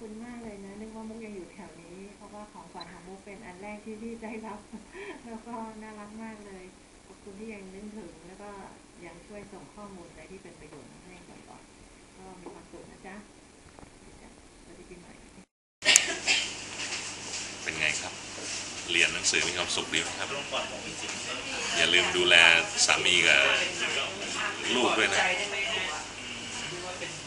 คุณมากเลยนะนึกว่ามุกยังอยู่แถวนี้ เพราะว่าของขวัญของมุกเป็นอันแรกที่พี่ได้รับ แล้วก็น่ารักมากเลยขอบคุณที่ยังนึกถึง แล้วก็ยังช่วยส่งข้อมูลอะไรที่เป็นประโยชน์มาให้บ่อยๆก็มีความสุขนะจ๊ะสวัสดีปีใหม่เป็นไงครับ เรียนหนังสือมีความสุขดีไหมครับ อย่าลืมดูแลสามีกับลูกด้วยนะ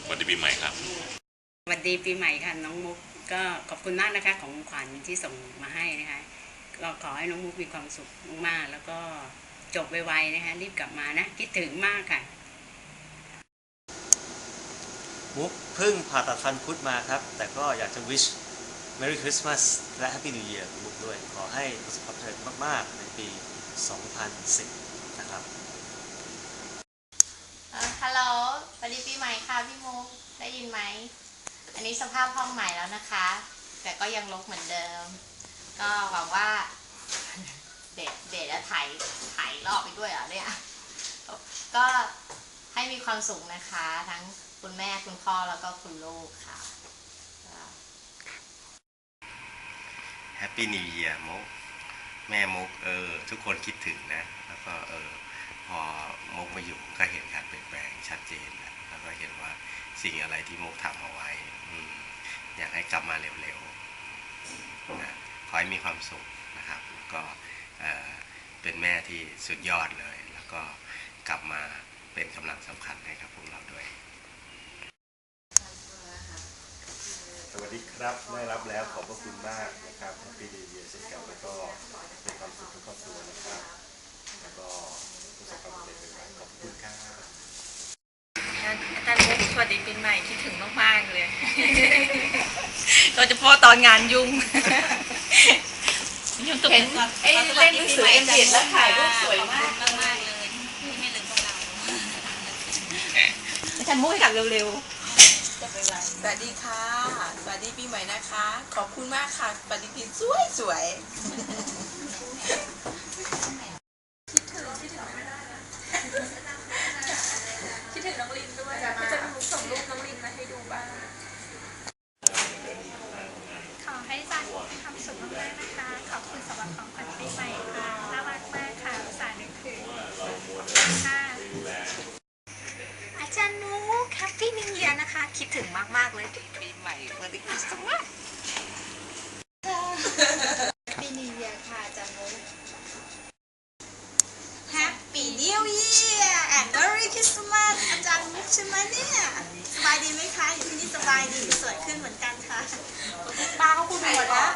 สวัสดีปีใหม่ครับ สวัสดีปีใหม่ค่ะน้องมุกก็ขอบคุณมากนะคะของขวัญที่ส่งมาให้นะคะก็ขอให้น้องมุกมีความสุขมากๆแล้วก็จบไวๆนะคะรีบกลับมานะคิดถึงมากค่ะ มุกเพิ่งผ่าตัดฟันคุดมาครับ แต่ก็อยากจะ wish Merry Christmas และ Happy New Year มุกด้วย ขอให้ประสบความสำเร็จมากๆ ในปี 2010 นะครับเอ่อฮัลโหลสวัสดีปีใหม่ค่ะพี่มุกได้ยินไหม อันนี้สภาพห้องใหม่แล้วนะคะ แต่ก็ยังรกเหมือนเดิม ก็หวังว่า เด็ดเด็ดจะถ่ายถ่ายรอบไปด้วยเหรอเนี่ย ก็ให้มีความสุขนะคะ ทั้งคุณแม่คุณพ่อแล้วก็คุณลูกค่ะแฮปปี้นิว e a ย r มุกแม่มุกเออ ทุกคนคิดถึงนะ แล้วก็เออพอมุกมาอยู่ก็เห็นการเปลี่ยนแปลงชัดเจนนะแล้วก็เห็นว่าสิ่งอะไรที่มุกทำเอาไว้ อยากให้กลับมาเร็วๆนะขอให้มีความสุขนะครับ ก็เป็นแม่ที่สุดยอดเลย แล้วก็กลับมาเป็นกำลังสำคัญให้กับพวกเราด้วย สวัสดีครับได้รับแล้วขอบพระคุณมากนะครับปีเดีเยียเช่นกันแล้วก็มีความสุขทุกครอบครัวนะครับ แล้วก็ประสบความสำเร็จใหม่ๆขอบคุณครับ อาจารย์มุกสวัสดีปีใหม่คิดถึงมาก ๆ เลย โดยเฉพาะตอนงานยุ่งยุ่งตุกเห็นเอ้ยเล่นหนังสือเอ็มดีแล้วถ่ายรูปสวยมากมากมากๆเลยที่ไม่ลืมพวกเราอาจารย์มุกให้กลับเร็วสวัสดีค่ะสวัสดีปีใหม่นะคะ ขอบคุณมากค่ะปฏิทินสวยสวย มามสุขมากๆนะคะ ขอบคุณสำหรับของขวัญปีใหม่ค่ะ น่ารักมากค่ะอุตส่าห์นึกถึงค่ะอาจารย์นุกแฮปปี้นิวเยียร์นะคะ คิดถึงมากๆเลยปีใหม่วันนี้คริสต์มาสปีนิวเยียค่ะอาจันมุก Happy New Year and Merry Christmas อาจารย์มุกใช่ไหมเนี่ย บายดีไหมคะ อยู่ที่นี่สบายดีสวยขึ้นเหมือนกันค่ะ ป้าเขาพูดหมดแล้ว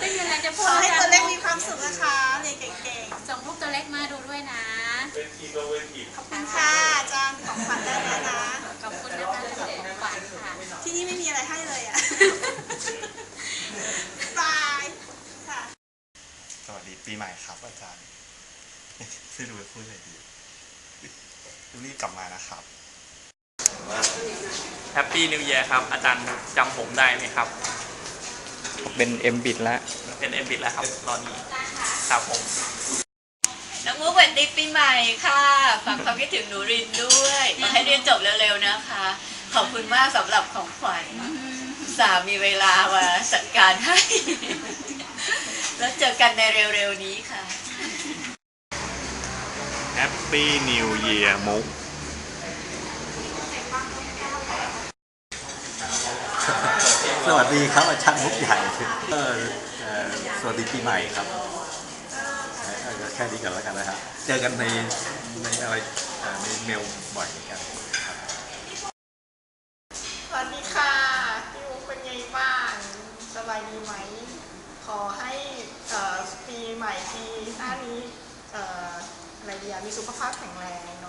ได้ยินอะไรจะพูขดอให้ตัวเล็กมีความสุขนะคะเรียนเก่งส่งลูกตัวเล็กมาดูด้วยนะๆขอบคุณค่ะอาจารย์ของขวัญได้แล้วนะ ขอบคุณนะคะที่ส่งของขวัญค่ะ ที่นี่ไม่มีอะไรให้เลยอะ บายค่ะ สวัสดีปีใหม่ครับอาจารย์ ไม่รู้จะพูดอะไรดีรีบกลับมานะครับ แฮปปี้นิว e ย r ครับ อาจารย์จำผมได้ไหมครับ เป็น M bit แล้ว เป็นเอ็มบิดแล้วครับ ตอนนี้ครับผม น้องมุกสวัสดีปีใหม่ค่ะฝากความคิดถึงหนูรินด้วยขอให้เรียนจบเร็วๆนะคะ ขอบคุณมากสำหรับของขวัญสามีเวลามาจัดการให้ แล้วเจอกันในเร็วๆนี้ค่ะ แฮปปี้นิวเยียร์มุก สวัสดีครับอาจารย์มุกใหญ่เออเอ่อสวัสดีปีใหม่ครับแค่นี้กันแล้วกันนะฮะเจอกันในในอะไรในเมลบ่อยเหมือนกันครับสวัสดีค่ะพี่มุกเป็นไงบ้างสบายดีไหม ขอให้ปีใหม่ปีหน้านี้อะไรดีมีสุขภาพแข็งแรง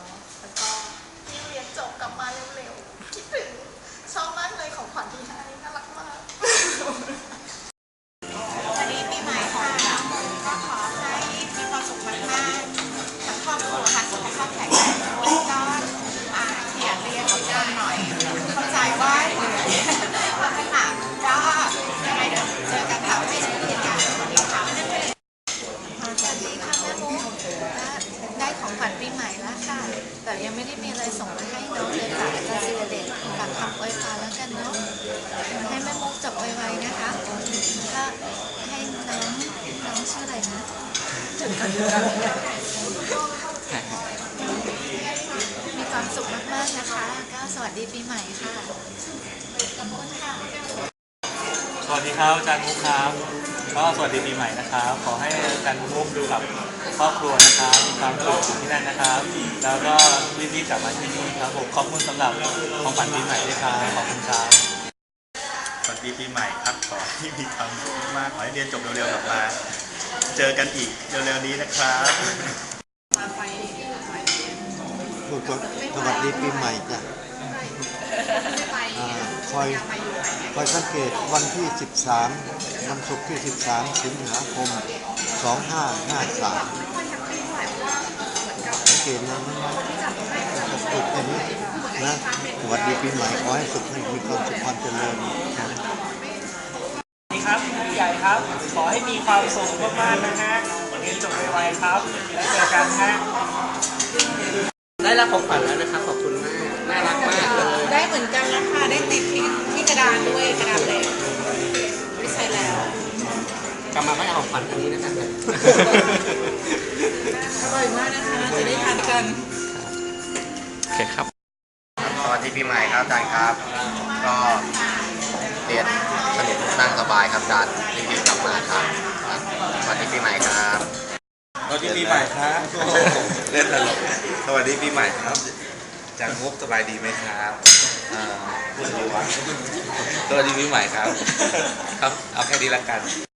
ปีใหม่ละค่ะ แต่ยังไม่ได้มีอะไรส่งมาให้น้องเลยค่ะอาจารย์ศิรเดชฝากคำอวยพรแล้วกันเนาะให้แม่มุกจบไวๆนะคะก็ให้น้องน้องชื่ออะไรนะมีความสุขมากๆนะคะ ก็สวัสดีปีใหม่ค่ะขอบคุณค่ะ สวัสดีครับอาจารย์มุกครับ ก็สวัสดีปีใหม่นะครับ ขอให้อาจารย์มุกดูกับครอบครัวนะครับมีความสุขอยู่ที่นั่นนะครับ แล้วก็รีบๆกลับมาที่นี่ครับผมขอบคุณสำหรับของขวัญปีใหม่ด้วยครับขอบคุณครับสวัสดีปีใหม่ครับขอให้มีความสุขมากขอให้เรียนจบเร็วๆกลับมา เจอกันอีกเร็วๆนี้นะครับสวัสดีปีใหม่จ้ะอ่า คอยคอยสังเกตวันที่ 13 วันศุกร์ที่ 13 สิงหาคม 2553 สังเกตนะนะนะจะฝึกแค่นี้นะสวัสดีปีใหม่ขอให้สุขให้มีความสุขความเจริญนะสวัสดีครับมุกใหญ่ครับ ขอให้มีความสุขมากๆนะฮะเรียนจบไวๆครับ แล้วเจอกันฮะได้รับของขวัญแล้วนะครับ ขอบคุณานด้วยกระดานเหล็กไม่ใช่แล้ว กลับมาไม่เอาของขวัญอันนี้นะครับอร่อยมากนะคะจะได้ทานกัน โอเคครับ สวัสดีปีใหม่ครับอาจารย์ครับ ก็เรียนสนุกนั่งสบายครับอาจารย์รีบๆกลับมาครับสวัสดีปีใหม่ครับสวัสดีปีใหม่ครับเล่นตลกสวัสดีปีใหม่ครับจังมุกสบายดีไหมครับ อ่าพูดอะไรวะสวัสดีปีใหม่ครับ ครับ เอาแค่นี้ละกัน